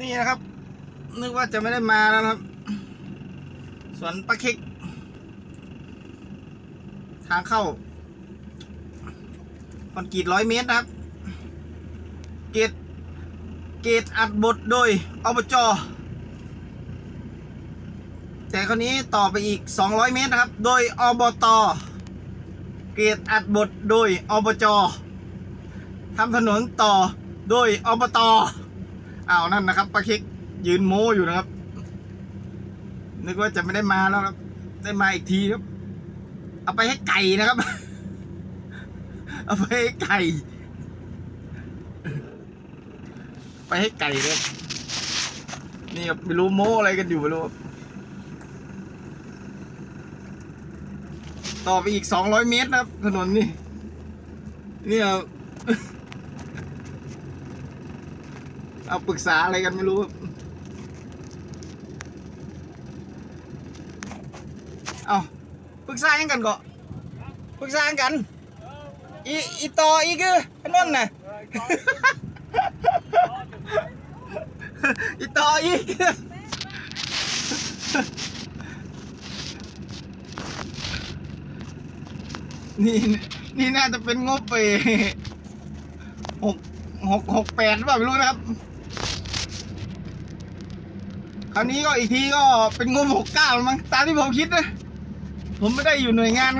นี่นะครับ นึกว่าจะไม่ได้มาแล้วครับ สวนปลาเค็ก ทางเข้าคอนกรีตร้อยเมตรนะครับ เกตเกตอัดบทโดยอบจแต่คนนี้ต่อไปอีก 200 เมตรนะครับ โดยอบต เกตอัดบทโดยอบจทำถนนต่อโดยอบต อ้าวนั่นนะครับปลาเค็กยืนโม้อยู่นะครับ นึกว่าจะไม่ได้มาแล้วครับ ได้มาอีกทีครับ เอาไปให้ไก่นะครับ เอาไปให้ไก่ ไปให้ไก่เลยนี่ครับไม่รู้โม้อะไรกันอยู่ไม่รู้ต่อไปอีกสองร้อยเมตรนะครับ ถนนนี่นี่ครับ เอาปรึกษาอะไรกันไม่รู้เอาปรึกษายังกันก็ปรึกษายังกันอีอีต่ออีกคืออันนั่นน่ะอีต่ออีกนี่นี่น่าจะเป็นงบไปหกหกหกแปดหรือเปล่าไม่รู้นะครับ คราวนี้ก็อีกทีก็เป็นงบหกเก้ามั้งตามที่ผมคิดนะ ผมไม่ได้อยู่หน่วยงาน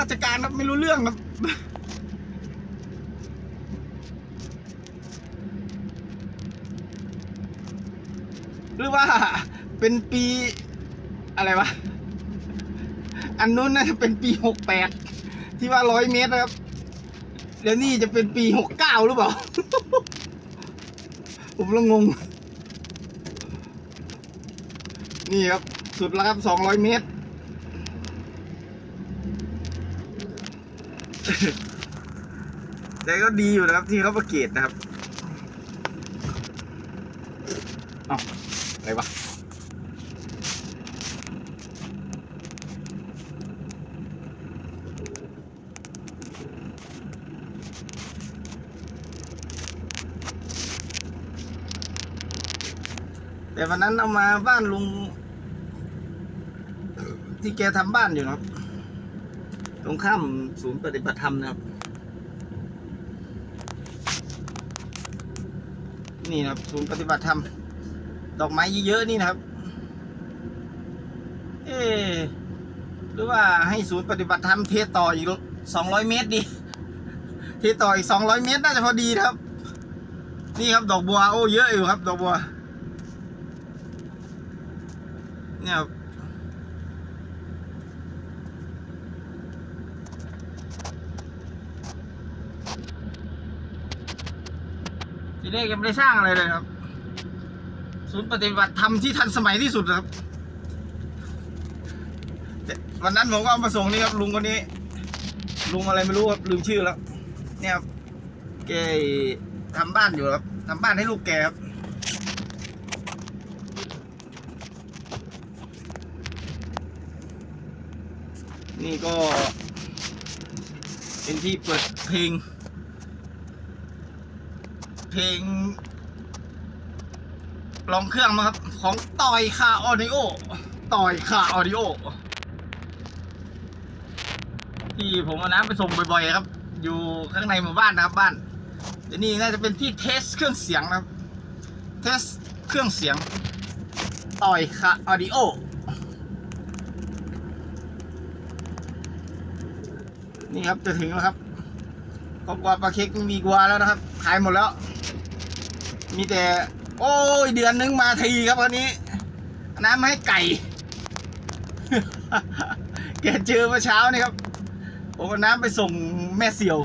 ราชการครับไม่รู้เรื่องครับหรือว่าเป็นปีอะไรวะ อันนู้นน่าจะเป็นปีหกแปดที่ว่าร้อยเมตรนะครับเดี๋ยวนี่จะเป็นปีหกเก้าหรือเปล่า ผมละงง นี่ครับ สุดแล้วครับสองร้อยเมตร แต่ก็ดีอยู่นะครับที่เขาประเกตนะครับ เอ้าอะไรวะ แต่วันนั้นเอามาบ้านลุง ที่แกทำบ้านอยู่นะครับ ตรงข้ามศูนย์ปฏิบัติธรรมนะครับ นี่นะครับ ศูนย์ปฏิบัติธรรม ดอกไม้เยอะๆนี่นะครับ เอ๊หรือว่าให้ศูนย์ปฏิบัติธรรมเทต่ออีกสองร้อยเมตรดีเทต่ออีกสองร้อยเมตรน่าจะพอดีครับ นี่ครับดอกบัวโอ้เยอะอยู่ครับ ดอกบัว เนี่ยทีแรกยังไม่ได้สร้างอะไรเลยครับ ศูนย์ปฏิบัติธรรมที่ทันสมัยที่สุดครับวันนั้นผมก็เอามาส่งนี่ครับลุงคนนี้ ลุงอะไรไม่รู้ครับลืมชื่อแล้ว เนี่ยครับแกทำบ้านอยู่ครับทำบ้านให้ลูกแกครับ นี่ก็เป็นที่เปิดเพลง เพลงลองเครื่องมาครับ ของต่อยคาออดิโอ ต่อยคาออดิโอ ที่ผมเอาน้ำไปส่งบ่อยๆครับ อยู่ข้างในหมู่บ้านนะครับบ้านเดี๋ยวนี้น่าจะเป็นที่เทสเครื่องเสียงนะครับ เทสเครื่องเสียง ต่อยคาออดิโอ นี่ครับจะถึงแล้วครับครอบครัวปลาเค็กมีกลัวแล้วนะครับ ขายหมดแล้ว มีแต่ โอ้ยเดือนนึงมาทีครับวันนี้น้ำมาให้ไก่ แกเจอเมื่อเช้านี่ครับผมเอาน้ำไปส่งแม่เสี่ยว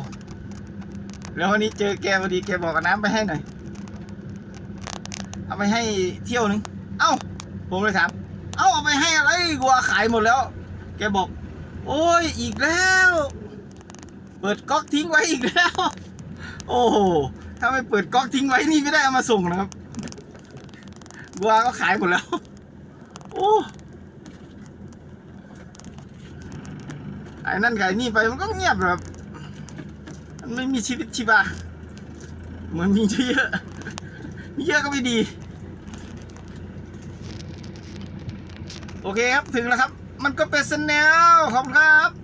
แล้ววันนี้เจอแกพอดีแกบอกเอาน้ำไปให้หน่อย เอาไปให้เที่ยวนึง เอ้า ผมเลยถาม เอ้าเอาไปให้อะไรกลัวขายหมดแล้ว แกบอก โอ้ยอีกแล้ว เปิดก๊อกทิ้งไว้อีกแล้ว โอ้โห ถ้าไม่เปิดก๊อกทิ้งไว้นี่ไม่ได้เอามาส่งนะครับบัวก็ขายหมดแล้ว โอ้ไอ้นั่นไก่นี่ไปมันก็เงียบแบบมันไม่มีชีวิตชีวาเหมือนมีเยอะมีเยอะก็ไม่ดี โอเคครับถึงแล้วครับ มันก็เป็นแนวขอบคุณครับ